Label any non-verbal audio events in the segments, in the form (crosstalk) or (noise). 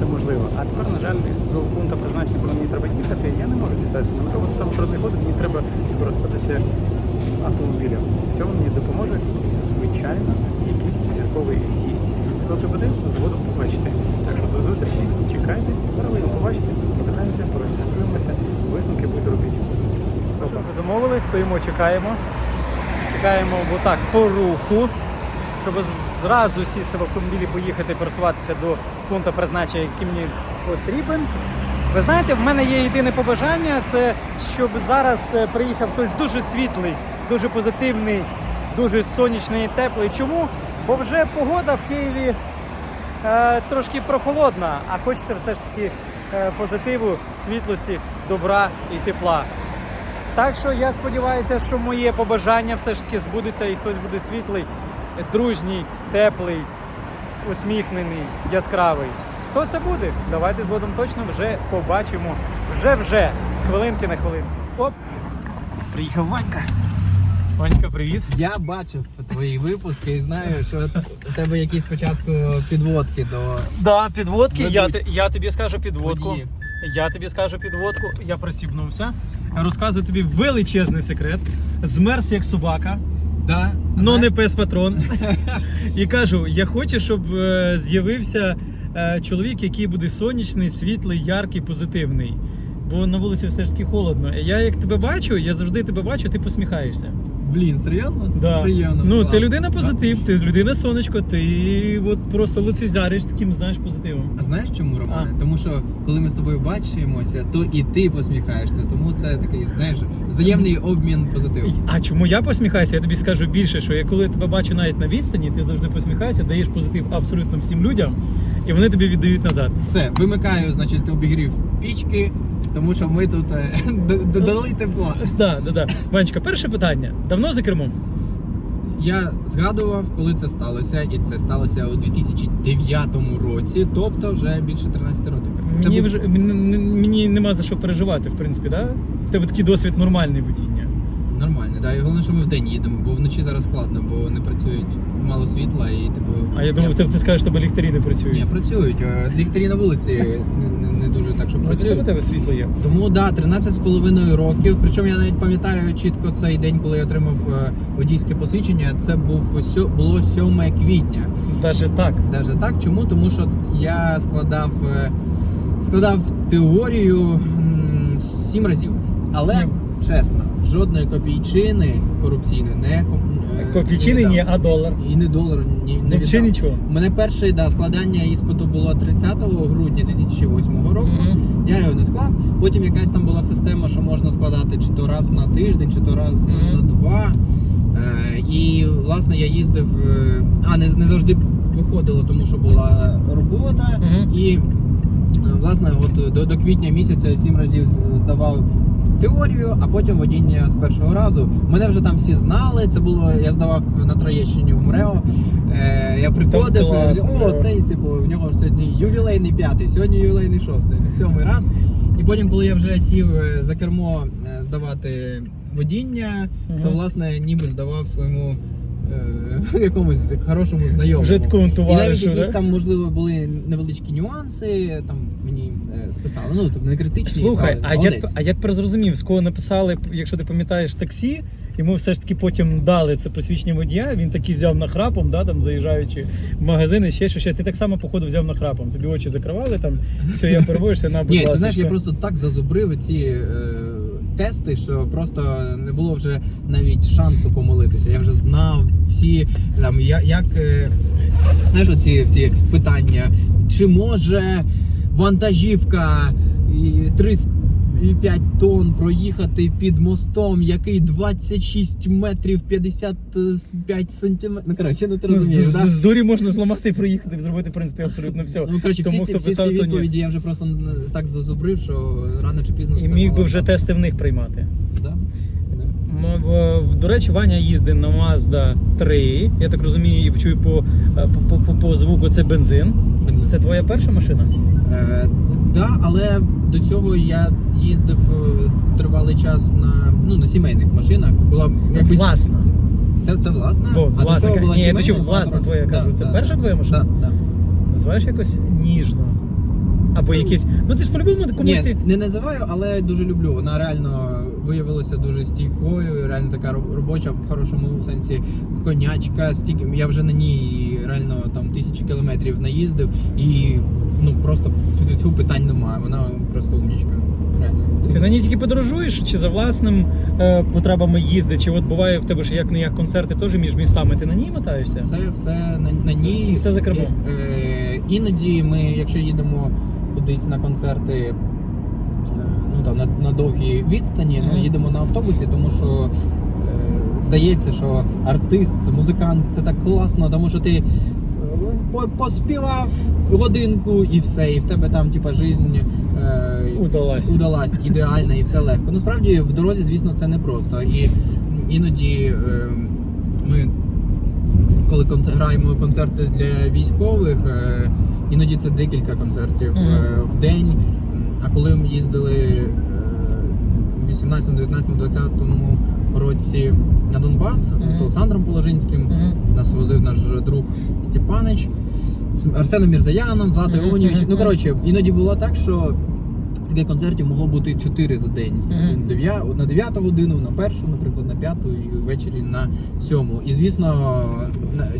це можливо. А тепер, на жаль, до пункту призначення, коли мені треба їхати, я не можу дістатися на метро, там трудний ход, мені треба скористатися автомобілем. В цьому мені допоможе звичайно якийсь зірковий гість. Хто це буде, згодом побачите. Так що до зустрічі, чекайте, зараз ви його побачите, покатаємося, порозрахуємося, висновки будете робити. Що, ми замовили, стоїмо, чекаємо. Чекаємо отак по руху, щоб зразу сісти в автомобілі, поїхати, пересуватися до пункту призначення, який мені потрібен. Ви знаєте, в мене є єдине побажання, це щоб зараз е, приїхав хтось дуже світлий, дуже позитивний, дуже сонячний і теплий. Чому? Бо вже погода в Києві е, трошки прохолодна, а хочеться все ж таки е, позитиву, світлості, добра і тепла. Так що я сподіваюся, що моє побажання все ж таки збудеться і хтось буде світлий, дружній, теплий, усміхнений, яскравий. Хто це буде? Давайте згодом точно вже побачимо. Вже-вже з хвилинки на хвилинку. Оп! Приїхав Ванька. Ванька, привіт. Я бачив твої випуски і знаю, що у тебе якісь спочатку підводки до Да, підводки. Я, я тобі скажу підводку. водіїв. Я тобі скажу підводку. Я пристібнувся. Розказую тобі величезний секрет. Змерз як собака. Да, Ну не пес патрон. (laughs) І кажу: я хочу, щоб е, з'явився е, чоловік, який буде сонячний, світлий, яркий, позитивний. Бо на вулиці все ж таки холодно. Я як тебе бачу, я завжди тебе бачу, ти посміхаєшся. Блін, серйозно? Да. Приємно. Ну, ти людина позитив, ти людина сонечко, ти от просто лицезариш таким, знаєш, позитивом. А знаєш чому, Романе? А. Тому що коли ми з тобою бачимося, то і ти посміхаєшся. Тому це такий, знаєш, взаємний обмін позитивом. А чому я посміхаюся? Я тобі скажу більше, що я коли тебе бачу навіть на відстані, ти завжди посміхаєшся, даєш позитив абсолютно всім людям, і вони тобі віддають назад. Все, вимикаю, значить, обігрів пічки, тому що ми тут е, (laughs) додали тепла. Да, да, да. Ванечка, перше питання. Давно за кермом? Я згадував, коли це сталося, і це сталося у 2009 році, тобто вже більше 13 років. Це Мені був- вже мені, мені нема за що переживати, в принципі, да? В тебе такий досвід нормальний водіння. Нормально, да. І головне, що ми вдень їдемо, бо вночі зараз складно, бо не працюють мало світла і типу. А я думав, ти, ти скажеш, що тебе ліхтарі не працюють. Ні, працюють. Е, Ліхтарі на вулиці не, дуже так, щоб Ну, для тебе, світло є. Тому да, 13 з половиною років. Причому я навіть пам'ятаю чітко цей день, коли я отримав е, водійське посвідчення. Це був було 7 квітня. Даже так. Даже так. Чому? Тому що я складав, е, складав теорію сім разів. Але Сім. чесно, жодної копійчини корупційної не Копійчини ні, а долар. І не долару ні, не Взагалі віддав. нічого. У мене перше да, складання іспиту було 30 грудня 2008 року. Мгм. Я його не склав. Потім якась там була система, що можна складати чи то раз на тиждень, чи то раз на, Мгм. на два. Е, і власне я їздив, е, а не, не завжди виходило, тому що була робота. Мгм. І е, власне, от до, до квітня місяця сім разів здавав. Теорію, а потім водіння з першого разу. Мене вже там всі знали. Це було, я здавав на Троєщині в МРЕО. Е, я приходив, Там класно, о, МРЕО. цей типу, в нього ж сьогодні ювілейний п'ятий, сьогодні ювілейний шостий, сьомий раз. І потім, коли я вже сів е, за кермо е, здавати водіння, то Мгм. власне ніби здавав своєму е, (laughs) якомусь хорошому знайомому. Вже такому І навіть товаришу, якісь да? там, можливо, були невеличкі нюанси, там мені е, списали. Ну, тобто не критичні. Слухай, а я, а я тепер зрозумів, з кого написали, якщо ти пам'ятаєш таксі, йому все ж таки потім дали це посвідчення водія, він таки взяв нахрапом, да, там, заїжджаючи в магазини, ще що ще. Ти так само, походу, взяв нахрапом. Тобі очі закривали, там, все, я переводишся на будь Ні, ти ласка. знаєш, я просто так зазубрив ці е, тести, що просто не було вже навіть шансу помилитися. Я вже знав всі там, як, як знаєш, оці всі питання, чи може вантажівка 300 5 тонн проїхати під мостом, який 26 метрів 55 сантиметрів. Ну, коротше, ну ти розумієш, з, да? з дурі можна зламати і проїхати, зробити в принципі абсолютно все. Ну, коротше, всі, ці, всі ці відповіді я вже просто так зазубрив, що рано чи пізно. І це міг мало би вже там. тести в них приймати. Да? До речі, Ваня їздить на Mazda 3. Я так розумію, і чую е, по по, по, по звуку це бензин. бензин. Це твоя перша машина? Е, да, але до цього я їздив е, тривалий час на, ну, на сімейних машинах. Була якби- Власна. Це, це власна. Во, а до власна, цього була ні, сімейна, точив, була власна трохи- твоя, кажу. Це перша твоя машина? Да, да. Називаєш якось ніжно. Або якісь. Ну ти ж по-любому комусь. Ні, не називаю, але дуже люблю. Вона реально виявилася дуже стійкою, реально така робоча в хорошому сенсі конячка. Стільки я вже на ній реально там тисячі кілометрів наїздив і ну просто питань немає. Вона просто умнічка. Реально. Ти на ній тільки подорожуєш, чи за власним е, потребами їздиш, чи от буває в тебе ж як не як концерти теж між містами, ти на ній мотаєшся? Все, все на, на ній. І все за кермом. Е, е, іноді ми, якщо їдемо кудись на концерти, е, ну там на, на довгі відстані, ну їдемо на автобусі, тому що е, здається, що артист, музикант це так класно, тому що ти поспівав годинку і все, і в тебе там, типа, жизнь. Е, Удалась. удалась ідеальна і все легко. Насправді в дорозі, звісно, це непросто. І іноді е, ми, коли концер- граємо концерти для військових, е, іноді це декілька концертів Мгм. е, в день. А коли ми їздили е, в 18, 19, 20 році на Донбас Мгм. з Олександром Положинським, Мгм. нас возив наш друг Степанич, Арсеном Мірзаяном, Златою Мгм, Ну коротше, іноді було так, що таких концертів могло бути 4 за день. Дев'я- На 9 годину, на першу, наприклад, на п'яту і ввечері на сьому. І звісно,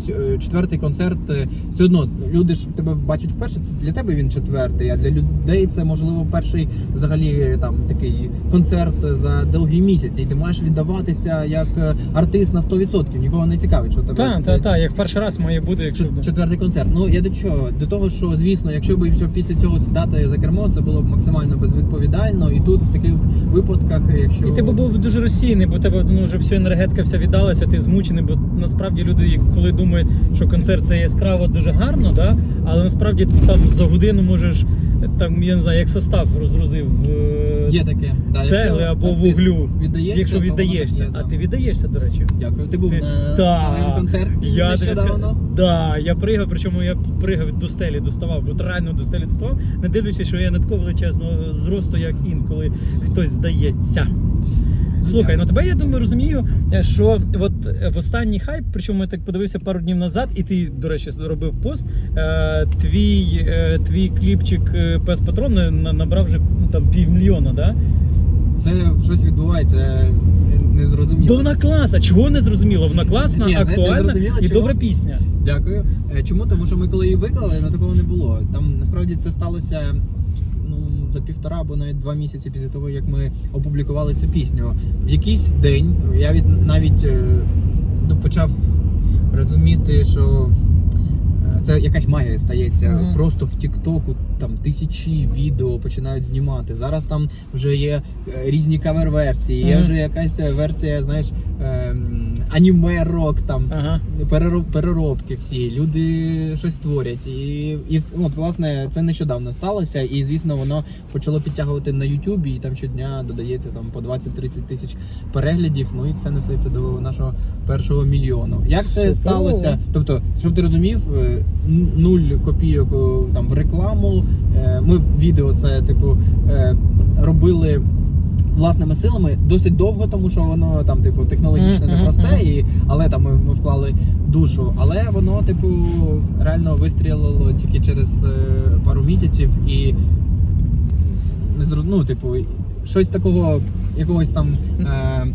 е, четвертий концерт е, все одно люди ж тебе бачать вперше. Це для тебе він четвертий, а для людей це можливо перший взагалі там такий концерт за довгі місяці. І ти маєш віддаватися як е, артист на 100%. Нікого не цікавить, що тебе Так, це- так, так, як перший раз має бути, якщо. Чет- Четвертий концерт. Ну я до чого? До того, що звісно, якщо б після цього сідати за кермо, це було б максимально безвідповідально. І тут в таких випадках, якщо І ти б був дуже розсіяний, бо тебе ну, вже вся енергетика вся віддалася, ти змучений, бо насправді люди, коли думають, що концерт це яскраво дуже гарно, да? але насправді ти там за годину можеш там, я не знаю, як состав розгрузив. е, є таке, да, цегли або вуглю. віддається, Якщо то воно віддаєшся, таке, а ти віддаєшся, до речі. Дякую. Ти був Ти- на, Да. на моєму концерті Я тобі нещодавно. скажу, да, я пригав, причому я пригав до стелі, доставав, бо реально до стелі доставав, не дивлячись, що я не такого величезного зросту, як інколи хтось здається. Слухай, ну тебе я думаю розумію, е, що от е, в останній хайп, причому я так подивився пару днів назад, і ти, до речі, робив пост. Е, твій, твій кліпчик Пес Патрон на- на- набрав вже ну, там півмільйона, да? Це щось відбувається не- незрозуміло. Бо вона класна. Чого не зрозуміло? Вона класна, Ні, не актуальна і чого. добра пісня. Дякую. Чому? Тому що ми коли її виклали, ну такого не було. Там насправді це сталося за півтора або навіть два місяці після того, як ми опублікували цю пісню. В якийсь день я від навіть е, ну, почав розуміти, що. е, Це якась магія стається. Мгм. Просто в Тіктоку там тисячі відео починають знімати. Зараз там вже є е, різні кавер-версії, є Мгм. вже якась е, версія, знаєш, ем, аніме рок там Ага. перероб, переробки всі, люди щось творять. І, і ну, от, власне, це нещодавно сталося. І звісно, воно почало підтягувати на Ютубі, і там щодня додається там по 20-30 тисяч переглядів. Ну і все несеться до нашого першого мільйону. Як це сталося? Тобто, щоб ти розумів, е, нуль копійок е, там в рекламу. Е, Ми відео це типу робили. Власними силами досить довго, тому що воно там, типу, технологічно непросте, і, але там ми, ми вклали душу. Але воно, типу, реально вистрілило тільки через е, пару місяців і ну, типу, щось такого, якогось там е,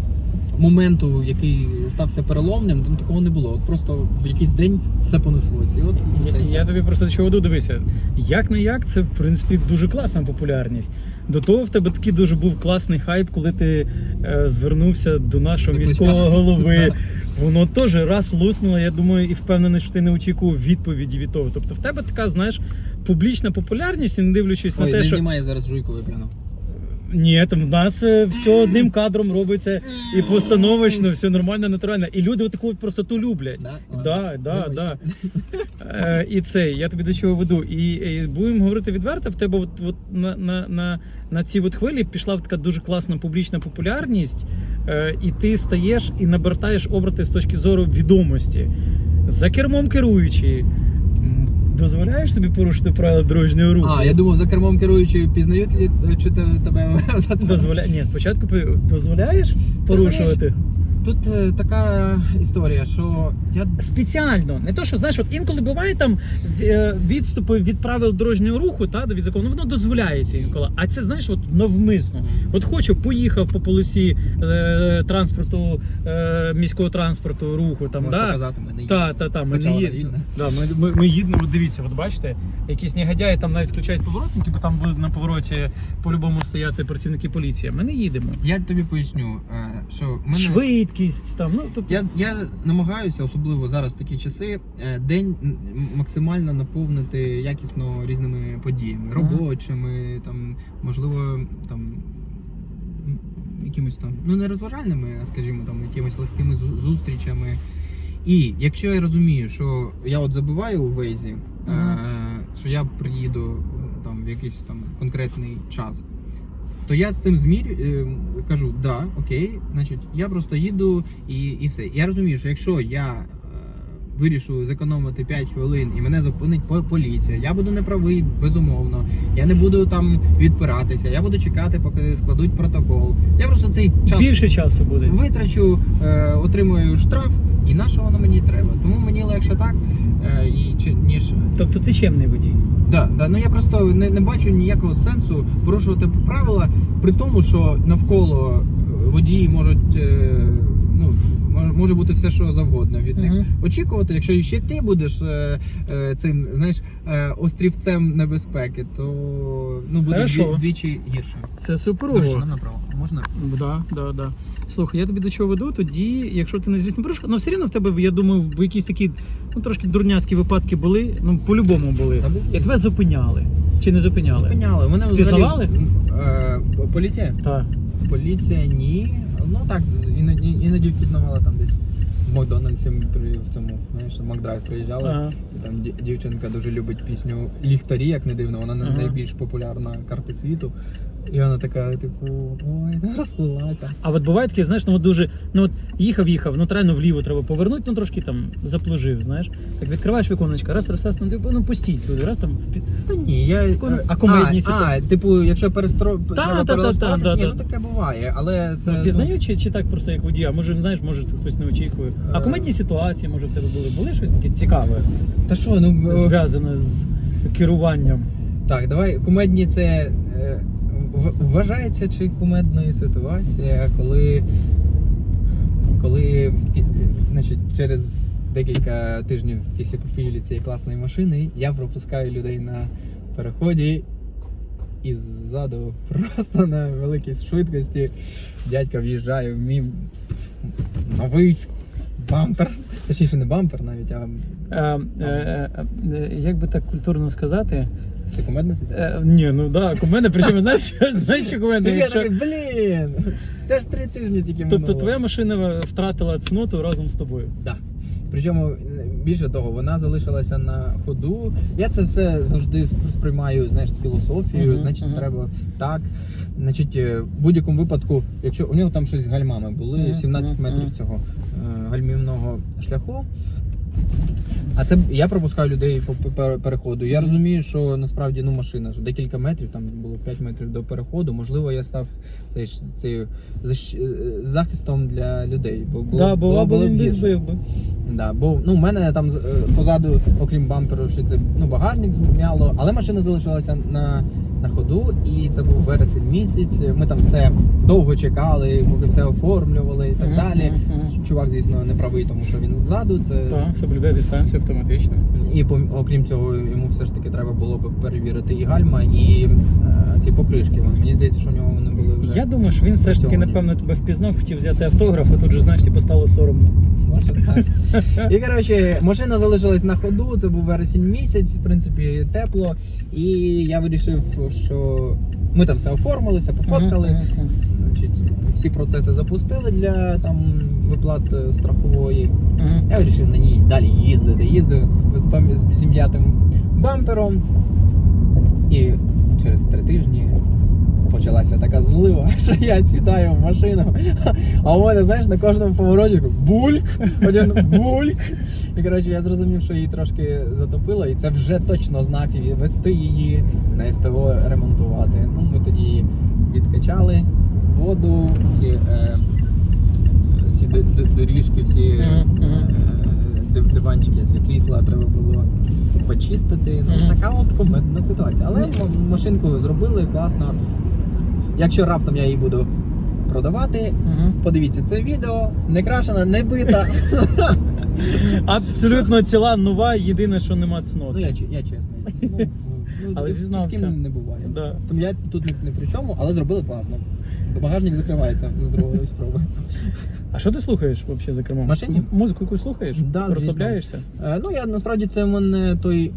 моменту, який стався переломним, там такого не було. От просто в якийсь день все понеслось. І от Я, все я тобі просто чого веду, дивися. Як не як, це в принципі дуже класна популярність. До того в тебе такий дуже був класний хайп, коли ти е, звернувся до нашого міського голови. (laughs) Воно теж раз луснуло. Я думаю, і впевнений, що ти не очікував відповіді від того. Тобто в тебе така, знаєш, публічна популярність, і не дивлячись на Ой, те, не що знімає зараз жуйку вип'яну. Ні, там в нас е, все одним кадром робиться і постановочно, все нормально, натурально. І люди таку простоту люблять. Да? Да, да, да. Е, і це, я тобі до чого веду. І, і будемо говорити відверто, в тебе от, от на, на, на, на цій от хвилі пішла така дуже класна публічна популярність, е, і ти стаєш і набертаєш обрати з точки зору відомості. За кермом керуючи, дозволяєш собі порушити правила дорожнього руху? А, я думав, за кермом керуючи, пізнають лі, чи те- тебе (laughs) Дозволяє? Дозволя... Ні, спочатку пи- дозволяєш порушувати. Тут е, така історія, що я Спеціально, не то, що знаєш, от інколи буває там е, відступи від правил дорожнього руху, та від закону, воно дозволяється інколи. А це знаєш, от навмисно. От хочу, поїхав по полосі е, транспорту, е, міського транспорту, руху там, можу да? показати мене. Та, та, та, ми не їдемо. Да, ми, ми, ми їдемо, от дивіться, от бачите, якісь негодяї там навіть включають поворотники, бо там будуть на повороті по-любому стояти працівники поліції. Ми не їдемо. Я тобі поясню, е, що в мене Швидкість там, ну тобто. Я, я намагаюся, особливо зараз такі часи, е, день максимально наповнити якісно різними подіями, Ага. робочими, там, можливо, там. Якимось там, ну не розважальними, а скажімо, там якимись легкими зустрічами. І якщо я розумію, що я от забиваю у вейзі, Ага. е, що я приїду там в якийсь там конкретний час, то я з цим змірю е, кажу, да, окей, значить, я просто їду і, і все. Я розумію, що якщо я е, вирішу зекономити 5 хвилин і мене зупинить по- поліція, я буду неправий, безумовно. Я не буду там відпиратися, я буду чекати, поки складуть протокол. Я просто цей час Більше часу буде. витрачу, е, отримую штраф, і на що воно мені треба. Тому мені легше так, е, і, чи, ніж. Тобто ти чемний водій. Да, да, ну я просто не, не бачу ніякого сенсу порушувати правила, при тому, що навколо е, водії можуть. е, може бути все, що завгодно від них. Мгм. Очікувати, якщо ще ти будеш е, е, цим, знаєш, е, острівцем небезпеки, то ну буде дві- двічі гірше. Це суперово. нам направо. Можна? Да, да, да. Слухай, я тобі до чого веду, тоді, якщо ти не звісно порушка, ну все рівно в тебе, я думаю, в якісь такі ну трошки дурняцькі випадки були. Ну, по-любому були. Та були. Як тебе зупиняли. Чи не зупиняли? Зупиняли. Мене Впізнавали? взагалі, е, поліція? Так. Поліція ні. Ну так, іноді, іноді впізнавала там десь в Макдональдсі ми при в цьому, знаєш, Макдрайв приїжджали. Ага. І там дів- дівчинка дуже любить пісню Ліхтарі, як не дивно, вона Ага. найбільш популярна карта світу. І вона така, типу, ой, (laughs) розплилася. А от буває таке, знаєш, ну от дуже, ну от їхав, їхав, ну трайно вліво треба повернути, ну трошки там заплужив, знаєш. Так відкриваєш віконечко, раз, раз, раз, ну типу, ну пустіть люди, раз там. під- Та ні, я. Таку- е, а комедні а, а, типу, якщо перестро... та, треба та, перелаштуватись, та, ні, та. ну таке буває, але це. Ну, ну, чи, чи так просто як водія? Може, знаєш, може хтось не очікує. А Е. комедні ситуації, може, в тебе були? Були щось таке цікаве, Та що, ну. е, зв'язане з керуванням? Так, давай кумедні це е, вважається чи кумедною ситуація, коли, коли значить, через декілька тижнів після купівлі цієї класної машини я пропускаю людей на переході і ззаду просто на великій швидкості дядька в'їжджає в мій новий бампер. Точніше, не бампер навіть, а е, е, е, як би так культурно сказати? Це кумедна ситуація. Е, ні, ну да, кумедне, причому знаєш, (laughs) що- знаєш, що І кумедне? я Якщо... такий, блін, це ж три тижні тільки Тобто твоя машина втратила цноту разом з тобою. Да. Причому більше того, вона залишилася на ходу. Я це все завжди сп- сприймаю, знаєш, з філософією. Мгм, Значить, мгм. треба так. Значить, е, в будь-якому випадку, якщо у нього там щось з гальмами були, Мгм, 17 мгм, метрів мгм. цього е, гальмівного шляху. А це я пропускаю людей по переходу. Я розумію, що насправді ну машина що декілька метрів, там було 5 метрів до переходу. Можливо, я став теж цією е, захистом для людей. Бо було, да, була було, б б збив би. Да, бо ну, у мене там е, позаду, окрім бамперу, що це ну, багажник змяло, але машина залишилася на, на ходу, і це був вересень місяць. Ми там все довго чекали, поки все оформлювали і так Мгм, далі. мгм. Чувак, звісно, не правий, тому що він ззаду. Це Так, соблюдає дистанцію автоматично. і пом- окрім цього, йому все ж таки треба було б перевірити і гальма, і е, ці покришки. Мені здається, що в нього вони були вже. Я думаю, що він все ж таки, напевно, тебе впізнав, хотів взяти автограф, а тут же, знаєш, типу, стало соромно. Може, (laughs) так. І коротше, машина залишилась на ходу. Це був вересень місяць, в принципі, тепло. І я вирішив, що ми там все оформилися, пофоткали. Значить, всі процеси запустили для там виплат е, страхової. Я вирішив на ній далі їздити. Їздив з, з, з зім'ятим бампером. І через три тижні почалася така злива, (laughs) що я сідаю в машину. А у мене, знаєш, на кожному повороті бульк, один бульк. І коротше, я зрозумів, що її трошки затопило, і це вже точно знак і вести її на СТО ремонтувати. Ну, ми тоді відкачали, воду, ці. Е, всі доріжки, всі е, диванчики, крісла треба було почистити. Ну, така от кумедна ситуація. Але машинку зробили класно. Якщо раптом я її буду продавати, Мгм. подивіться це відео, не крашена, не бита. (laughs) Абсолютно ціла, нова, єдине, що нема цнот. Ну я, я чесний. Ну, (laughs) ну, Але з- з ким не буває. Да. Тому я тут не, не при чому, але зробили класно. Багажник закривається з другої (laughs) спроби. А що ти слухаєш взагалі за кермом? Машині? Музику якусь слухаєш? Да. Розслабляєшся? Е, ну я насправді це в мене той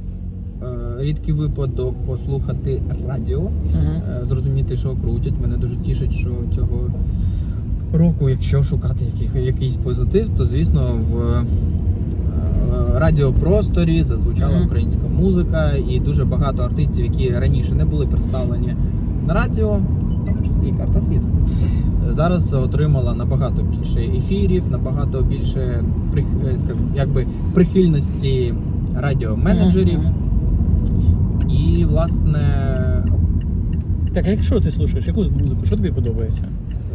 рідкий випадок послухати радіо, Угу. е, зрозуміти, що крутять. Мене дуже тішить, що цього року, якщо шукати яких, якийсь позитив, то звісно в е, радіопросторі зазвучала Мгм. українська музика і дуже багато артистів, які раніше не були представлені на радіо, в тому числі і карта світу. е, Зараз отримала набагато більше ефірів, набагато більше прих- е, якби прихильності радіоменеджерів. Мгм. І власне Так, а якщо ти слухаєш, яку музику? Що тобі подобається?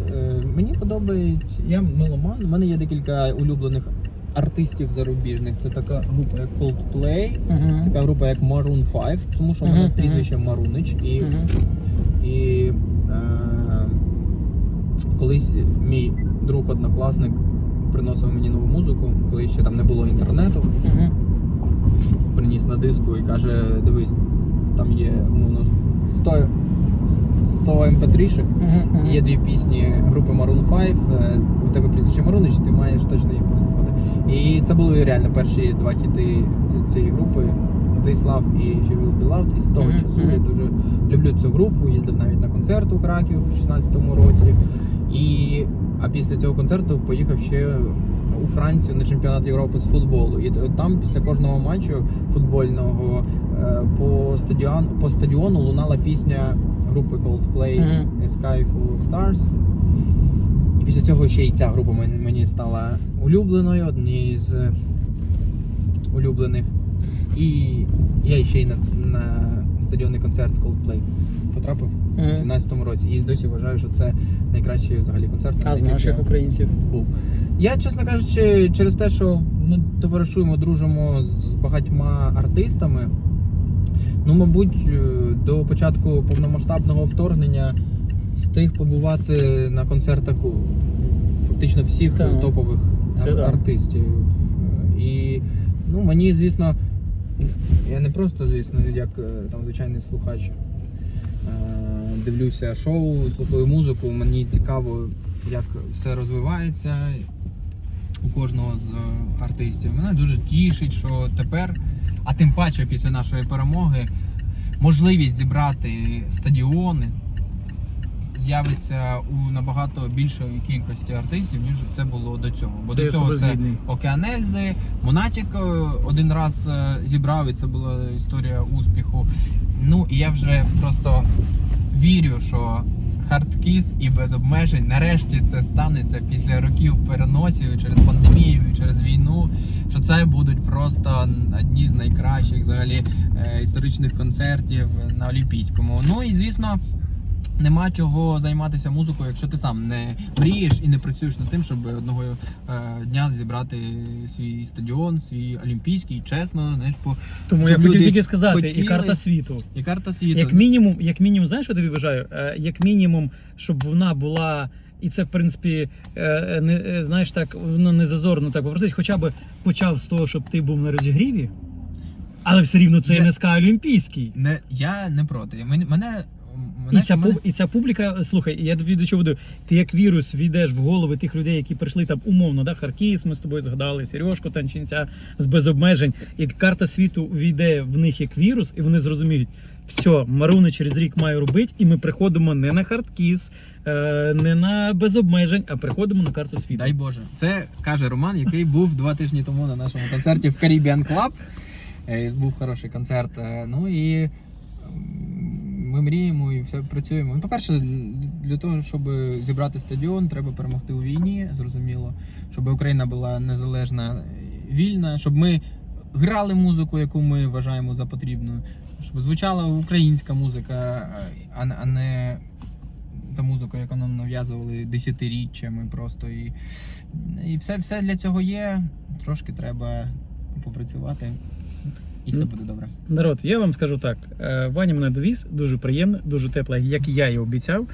Е, Мені подобається. Я меломан. У мене є декілька улюблених артистів зарубіжних. Це така група як Coldplay, Угу. така група як Maroon 5, тому що в мене Мгм, прізвище Марунич. І, і е, колись мій друг однокласник приносив мені нову музику, коли ще там не було інтернету. Угу. Приніс на диску і каже: дивись, там є ну, 100, 100 mp3-шок. Є дві пісні групи Maroon 5, е, у тебе прізвище Марунич, ти маєш точно їх послухати. І це були реально перші два хіти цієї групи This Love і She Will Be Loved. І з того часу я дуже люблю цю групу, їздив навіть на концерт у Краків в 16-му році. І, а після цього концерту поїхав ще у Францію на чемпіонат Європи з футболу. І там після кожного матчу футбольного по стадіон, по стадіону лунала пісня групи Coldplay Мгм. A Sky Full of Stars. І після цього ще й ця група мені, стала улюбленою, однією з улюблених. І я ще й на, на стадіонний концерт Coldplay потрапив у Мгм. 17-му році. І досі вважаю, що це найкращий взагалі концерт. А з наших українців. був. Я, чесно кажучи, через те, що ми товаришуємо, дружимо з багатьма артистами. Ну, мабуть, е, до початку повномасштабного вторгнення встиг побувати на концертах у фактично всіх Так. топових ар- да. артистів. І ну, мені, звісно, я не просто, звісно, як е, там звичайний слухач. е, Дивлюся шоу, слухаю музику. Мені цікаво, як все розвивається у кожного з артистів. Мене дуже тішить, що тепер, а тим паче після нашої перемоги, можливість зібрати стадіони з'явиться у набагато більшої кількості артистів, ніж це було до цього. Бо Це до цього це. Океанельзи, Монатік е, один раз е, зібрав, і це була історія успіху. Ну і я вже просто вірю, що хардкіс і без обмежень нарешті це станеться після років переносів через пандемію, через війну. Що це будуть просто одні з найкращих взагалі е, історичних концертів на Олімпійському. Ну і звісно. Нема чого займатися музикою, якщо ти сам не мрієш і не працюєш над тим, щоб одного е, дня зібрати свій стадіон, свій олімпійський, чесно, знаєш, по Тому я хотів тільки сказати, хотіли. і карта світу. і карта світу. Як мінімум, як мінімум, знаєш, що тобі бажаю? Е, Як мінімум, щоб вона була. І це, в принципі, е, не е, знаєш так, воно не зазорно так попросить, хоча б почав з того, щоб ти був на розігріві, але все рівно це Я- НСК Олімпійський. Не, я не проти. Мене, мене, І ця, мене- і ця публіка, слухай, я тобі до чого веду, ти як вірус війдеш в голови тих людей, які прийшли там умовно, да, Харкіс, ми з тобою згадали, Сережку Танчинця з без обмежень. І карта світу війде в них як вірус, і вони зрозуміють, все, Маруни через рік маю робити, і ми приходимо не на хардкіс, е, не на без обмежень, а приходимо на карту світу. Дай Боже. Це каже Роман, який був два тижні тому на нашому концерті в Caribbean Club. Е, Був хороший концерт. Е, Ну і ми мріємо і все працюємо. Ну, По-перше, для того, щоб зібрати стадіон, треба перемогти у війні, зрозуміло, щоб Україна була незалежна, вільна, щоб ми грали музику, яку ми вважаємо за потрібну, щоб звучала українська музика, а- не та музика, яку нам нав'язували десятиріччями просто. І, і все, все для цього є. Трошки треба попрацювати, і все буде добре. Народ, я вам скажу так: е, Ваня мене довіз, дуже приємно, дуже тепло, як я і обіцяв.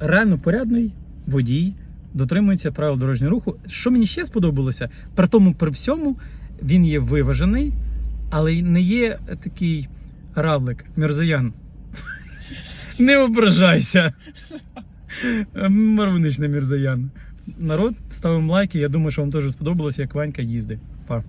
Реально порядний водій, дотримується правил дорожнього руху. Що мені ще сподобалося, при тому, при всьому, він є виважений, але не є такий равлик, мерзоян. (laughs) Не ображайся. Марвинич не мерзоян. Народ, ставимо лайки. Я думаю, що вам теж сподобалося, як Ванька їздить. Па.